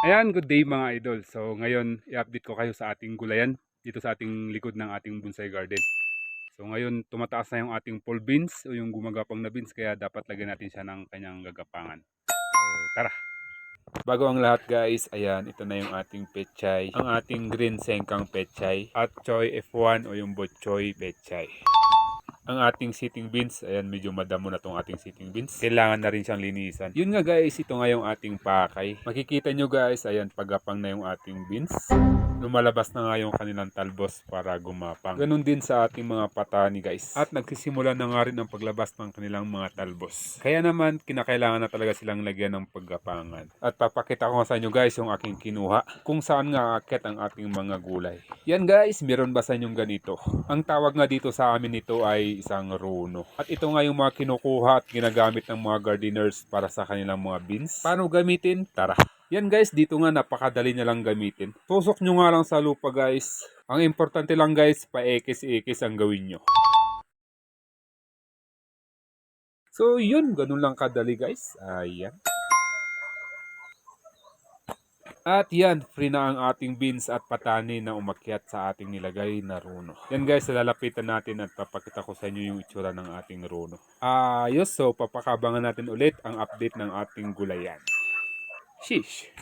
Ayan, good day mga idol. So ngayon, i-update ko kayo sa ating gulayan dito sa ating likod ng ating bonsai garden. So ngayon, tumataas na yung ating pole beans o yung gumagapang na beans kaya dapat lagyan natin siya ng kanyang gagapangan. So tara! Bago ang lahat guys, ayan, ito na yung ating pechay. Ang ating green sengkang pechay at choy F1 o yung botchoy pechay. Ang ating sitting beans, ayan medyo madamo na tong ating sitting beans. Kailangan na rin siyang linisan. Yun nga guys, ito nga yung ating pakay. Makikita nyo guys, ayan pagapang na yung ating beans. Lumalabas na nga yung kanilang talbos para gumapang. Ganon din sa ating mga patani guys. At nagsisimula na nga rin ang paglabas ng kanilang mga talbos. Kaya naman, kinakailangan na talaga silang lagyan ng paggapangan. At papakita ko sa inyo guys yung aking kinuha. Kung saan nga akit ang ating mga gulay. Yan guys, meron ba sa inyong ganito? Ang tawag nga dito sa amin ito ay isang runo. At ito nga yung mga kinukuha at ginagamit ng mga gardeners para sa kanilang mga beans. Paano gamitin? Tara! Yan guys, dito nga napakadali na lang gamitin. Tusok nyo nga lang sa lupa guys. Ang importante lang guys, paekis-ekis ang gawin nyo. So yun, ganun lang kadali guys. Ayan. At yan, free na ang ating beans at patani na umakyat sa ating nilagay na runo. Yan guys, lalapitan natin at papakita ko sa inyo yung itsura ng ating runo. Ayos, so papakabangan natin ulit ang update ng ating gulayan. Sheesh.